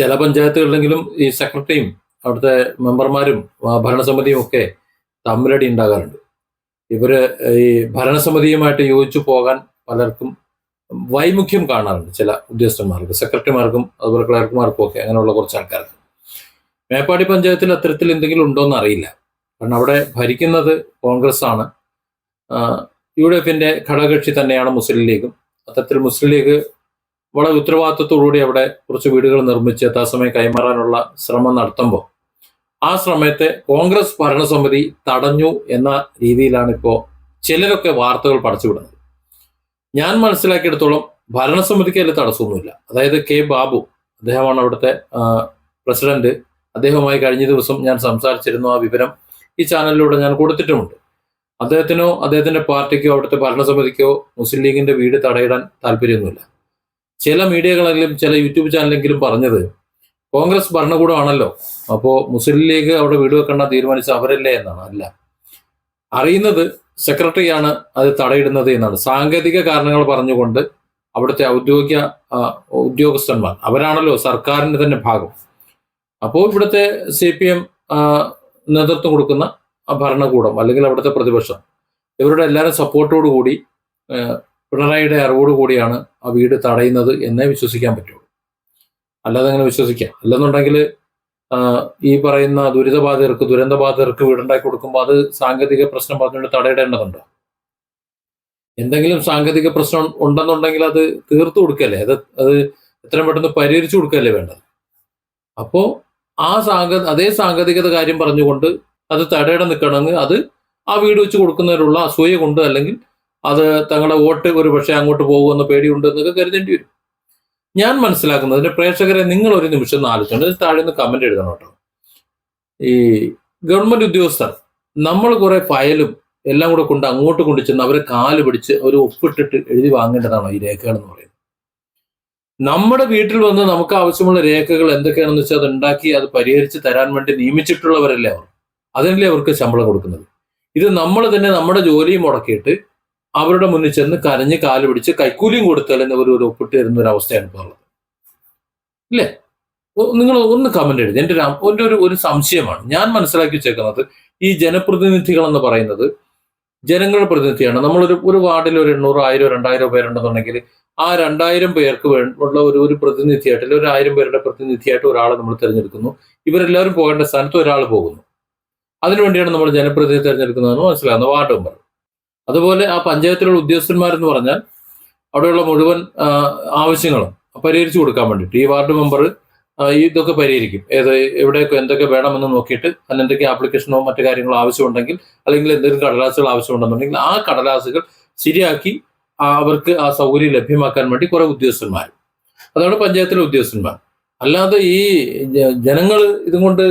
ചില പഞ്ചായത്തുകളിലെങ്കിലും ഈ സെക്രട്ടറിയും അവിടുത്തെ മെമ്പർമാരും ഭരണസമിതിയും ഒക്കെ തമ്മിലടി ഉണ്ടാകാറുണ്ട്. ഇവർ ഈ ഭരണസമിതിയുമായിട്ട് യോജിച്ചു പോകാൻ പലർക്കും വൈമുഖ്യം കാണാറുണ്ട് ചില ഉദ്യോഗസ്ഥന്മാർക്ക് സെക്രട്ടറിമാർക്കും അതുപോലെ ക്ലർക്കുമാർക്കും ഒക്കെ അങ്ങനെയുള്ള കുറച്ച് ആൾക്കാർക്ക്. മേപ്പാടി പഞ്ചായത്തിൽ അത്തരത്തിൽ എന്തെങ്കിലും ഉണ്ടോയെന്ന് അറിയില്ല. കാരണം അവിടെ ഭരിക്കുന്നത് കോൺഗ്രസ് ആണ് യു ഡി എഫിന്റെ ഘടകകക്ഷി തന്നെയാണ് മുസ്ലിം ലീഗും. അത്തരത്തിൽ മുസ്ലിം ലീഗ് വളരെ ഉത്തരവാദിത്വത്തോടുകൂടി അവിടെ കുറച്ച് വീടുകൾ നിർമ്മിച്ച് യഥാസമയം കൈമാറാനുള്ള ശ്രമം നടത്തുമ്പോൾ ആ ശ്രമത്തെ കോൺഗ്രസ് ഭരണസമിതി തടഞ്ഞു എന്ന രീതിയിലാണ് ഇപ്പോൾ ചിലരൊക്കെ വാർത്തകൾ പടച്ചുവിടുന്നത്. ഞാൻ മനസ്സിലാക്കിയെടുത്തോളം ഭരണസമിതിക്ക് അതിൽ തടസ്സമൊന്നുമില്ല. അതായത് കെ ബാബു അദ്ദേഹമാണ് അവിടുത്തെ പ്രസിഡന്റ്. അദ്ദേഹവുമായി കഴിഞ്ഞ ദിവസം ഞാൻ സംസാരിച്ചിരുന്നു ആ വിവരം ഈ ചാനലിലൂടെ ഞാൻ കൊടുത്തിട്ടുമുണ്ട്. അദ്ദേഹത്തിനോ അദ്ദേഹത്തിന്റെ പാർട്ടിക്കോ അവിടുത്തെ ഭരണസമിതിക്കോ മുസ്ലിം ലീഗിന്റെ വീട് തടയിടാൻ താല്പര്യമൊന്നുമില്ല. ചില മീഡിയകളെങ്കിലും ചില യൂട്യൂബ് ചാനലെങ്കിലും പറഞ്ഞത് കോൺഗ്രസ് ഭരണകൂടമാണല്ലോ. അപ്പോൾ മുസ്ലിം ലീഗ് അവിടെ വീട് വെക്കണ്ട തീരുമാനിച്ച അവരല്ലേ എന്നാണ്. അല്ല. അറിയുന്നത് സെക്രട്ടറിയാണ് അത് തടയിടുന്നത് എന്നാണ്. സാങ്കേതിക കാരണങ്ങൾ പറഞ്ഞുകൊണ്ട് അവിടുത്തെ ഔദ്യോഗിക ഉദ്യോഗസ്ഥന്മാർ അവരാണല്ലോ സർക്കാരിന്റെ തന്നെ ഭാഗം. അപ്പോൾ ഇവിടുത്തെ സി പി എം നേതൃത്വം കൊടുക്കുന്ന ഭരണകൂടം അല്ലെങ്കിൽ അവിടുത്തെ പ്രതിപക്ഷം ഇവരുടെ എല്ലാവരും സപ്പോർട്ടോടു കൂടി പിണറായിയുടെ അറിവോട് കൂടിയാണ് ആ വീട് തടയുന്നത് എന്നേ വിശ്വസിക്കാൻ പറ്റുള്ളൂ. അല്ലാതെ അങ്ങനെ വിശ്വസിക്കാം. അല്ലെന്നുണ്ടെങ്കിൽ ഈ പറയുന്ന ദുരിതബാധിതർക്ക് ദുരന്തബാധിതർക്ക് വീടുണ്ടാക്കി കൊടുക്കുമ്പോൾ അത് സാങ്കേതിക പ്രശ്നം പറഞ്ഞുകൊണ്ട് തടയിടേണ്ടതുണ്ടോ? എന്തെങ്കിലും സാങ്കേതിക പ്രശ്നം ഉണ്ടെന്നുണ്ടെങ്കിൽ അത് തീർത്തു കൊടുക്കല്ലേ? അത് അത് എത്രയും പെട്ടെന്ന് പരിഹരിച്ചു കൊടുക്കല്ലേ വേണ്ടത്? അപ്പോ ആ സാങ്ക അതേ സാങ്കേതികത കാര്യം പറഞ്ഞുകൊണ്ട് അത് തടയിട നിൽക്കണമെങ്കിൽ അത് ആ വീട് വെച്ച് കൊടുക്കുന്നതിനുള്ള അസൂയ കൊണ്ട് അല്ലെങ്കിൽ അത് തങ്ങളുടെ വോട്ട് ഒരു പക്ഷേ അങ്ങോട്ട് പോകുമെന്ന് പേടിയുണ്ട് എന്നൊക്കെ കരുതേണ്ടി വരും. ഞാൻ മനസ്സിലാക്കുന്നതിന് പ്രേക്ഷകരെ നിങ്ങൾ ഒരു നിമിഷം ഒന്ന് ഇതിന് താഴെ നിന്ന് കമന്റ് എഴുതണം കേട്ടോ. ഈ ഗവൺമെന്റ് ഉദ്യോഗസ്ഥർ നമ്മൾ കുറെ ഫയലും എല്ലാം കൂടെ കൊണ്ട് അങ്ങോട്ട് കൊണ്ടു ചെന്ന് അവരെ കാൽ പിടിച്ച് ഒരു ഒപ്പിട്ടിട്ട് എഴുതി വാങ്ങേണ്ടതാണോ ഈ രേഖകൾ എന്ന് പറയുന്നത്. നമ്മുടെ വീട്ടിൽ വന്ന് നമുക്ക് ആവശ്യമുള്ള രേഖകൾ എന്തൊക്കെയാണെന്ന് വെച്ചാൽ അത് ഉണ്ടാക്കി അത് പരിഹരിച്ച് തരാൻ വേണ്ടി നിയമിച്ചിട്ടുള്ളവരല്ലേ അവർ? അതിനല്ലേ അവർക്ക് ശമ്പളം കൊടുക്കുന്നത്. ഇത് നമ്മൾ തന്നെ നമ്മുടെ ജോലിയും മുടക്കിയിട്ട് അവരുടെ മുന്നിൽ ചെന്ന് കരഞ്ഞ് കാൽ പിടിച്ച് കൈക്കൂലിയും കൊടുത്താൽ അവർ ഒരു ഒപ്പിട്ട് തരുന്ന ഒരു അവസ്ഥയാണ് ഇപ്പോൾ ഉള്ളത്. ഇല്ലേ? നിങ്ങൾ ഒന്ന് കമന്റ് എഴുതി. എന്റെ എന്റെ ഒരു ഒരു സംശയമാണ്. ഞാൻ മനസ്സിലാക്കി വെച്ചേക്കുന്നത് ഈ ജനപ്രതിനിധികൾ എന്ന് പറയുന്നത് ജനങ്ങളുടെ പ്രതിനിധിയാണ്. നമ്മളൊരു ഒരു വാർഡിൽ ഒരു എണ്ണൂറ് ആയിരം രണ്ടായിരം പേരുണ്ടെന്നുണ്ടെങ്കിൽ ആ രണ്ടായിരം പേർക്ക് ഉള്ള ഒരു ഒരു പ്രതിനിധിയായിട്ട് അല്ലെങ്കിൽ ഒരു ആയിരം പേരുടെ പ്രതിനിധിയായിട്ട് ഒരാളെ നമ്മൾ തിരഞ്ഞെടുക്കുന്നു. ഇവരെല്ലാവരും പോകേണ്ട സ്ഥാനത്ത് ഒരാൾ പോകുന്നു. അതിനുവേണ്ടിയാണ് നമ്മൾ ജനപ്രതിനിധി തിരഞ്ഞെടുക്കുന്നതെന്ന് മനസ്സിലാകുന്ന വാർഡ് മെമ്പർ. അതുപോലെ ആ പഞ്ചായത്തിലുള്ള ഉദ്യോഗസ്ഥന്മാരെന്ന് പറഞ്ഞാൽ അവിടെയുള്ള മുഴുവൻ ആവശ്യങ്ങളും പരിഹരിച്ചു കൊടുക്കാൻ വേണ്ടിയിട്ട്. ഈ വാർഡ് മെമ്പർ ഇതൊക്കെ പരിഹരിക്കും. ഏത് എവിടെയൊക്കെ എന്തൊക്കെ വേണമെന്ന് നോക്കിയിട്ട് അതിന് എന്തൊക്കെ ആപ്ലിക്കേഷനോ മറ്റു കാര്യങ്ങളോ ആവശ്യമുണ്ടെങ്കിൽ അല്ലെങ്കിൽ എന്തെങ്കിലും കടലാസുകൾ ആവശ്യമുണ്ടെന്നുണ്ടെങ്കിൽ ആ കടലാസുകൾ ശരിയാക്കി അവർക്ക് ആ സൗകര്യം ലഭ്യമാക്കാൻ വേണ്ടി കുറെ ഉദ്യോഗസ്ഥന്മാർ. അതാണ് പഞ്ചായത്തിലെ ഉദ്യോഗസ്ഥന്മാർ. അല്ലാതെ ഈ ജനങ്ങൾ ഇതും കൊണ്ട്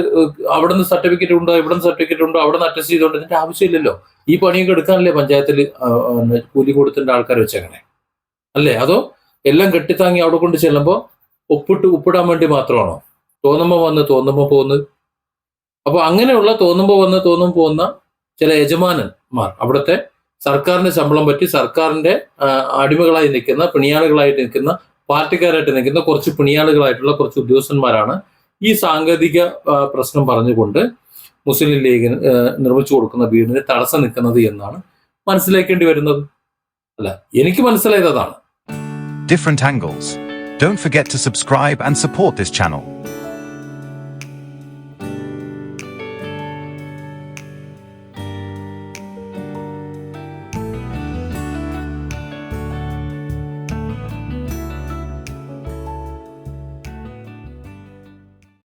അവിടെ സർട്ടിഫിക്കറ്റ് ഉണ്ടോ ഇവിടെ നിന്ന് സർട്ടിഫിക്കറ്റ് ഉണ്ടോ അവിടെ നിന്ന് അറ്റസ്റ്റ് ചെയ്തോണ്ട് ആവശ്യമില്ലല്ലോ. ഈ പണിയൊക്കെ എടുക്കാനല്ലേ പഞ്ചായത്തിൽ കൂലി കൊടുത്തിന്റെ ആൾക്കാർ വെച്ചങ്ങനെ അല്ലേ? അതോ എല്ലാം കെട്ടിത്താങ്ങി അവിടെ കൊണ്ട് ചെല്ലുമ്പോൾ ഒപ്പിട്ട് ഉപ്പിടാൻ വേണ്ടി മാത്രമാണോ? തോന്നുമ്പോൾ വന്ന് തോന്നുമ്പോൾ പോകുന്നത് അപ്പൊ അങ്ങനെയുള്ള തോന്നുമ്പോൾ വന്ന് തോന്നുമ്പോൾ പോകുന്ന ചില യജമാനന്മാർ അവിടുത്തെ സർക്കാരിന്റെ ശമ്പളം പറ്റി സർക്കാരിന്റെ അടിമകളായി നിൽക്കുന്ന പിണിയാളികളായി നിൽക്കുന്ന പാർട്ടിക്കാരായിട്ട് നിൽക്കുന്ന കുറച്ച് പിണിയാളുകളായിട്ടുള്ള കുറച്ച് ഉദ്യോഗസ്ഥന്മാരാണ് ഈ സാങ്കേതിക പ്രശ്നം പറഞ്ഞുകൊണ്ട് മുസ്ലിം ലീഗിന് നിർമ്മിച്ചു കൊടുക്കുന്ന വീടിന് തടസ്സം നിൽക്കുന്നത് എന്നാണ് മനസ്സിലാക്കേണ്ടി വരുന്നത് അല്ല എനിക്ക് മനസ്സിലായത് അതാണ് different angles. Don't forget to subscribe and support this channel.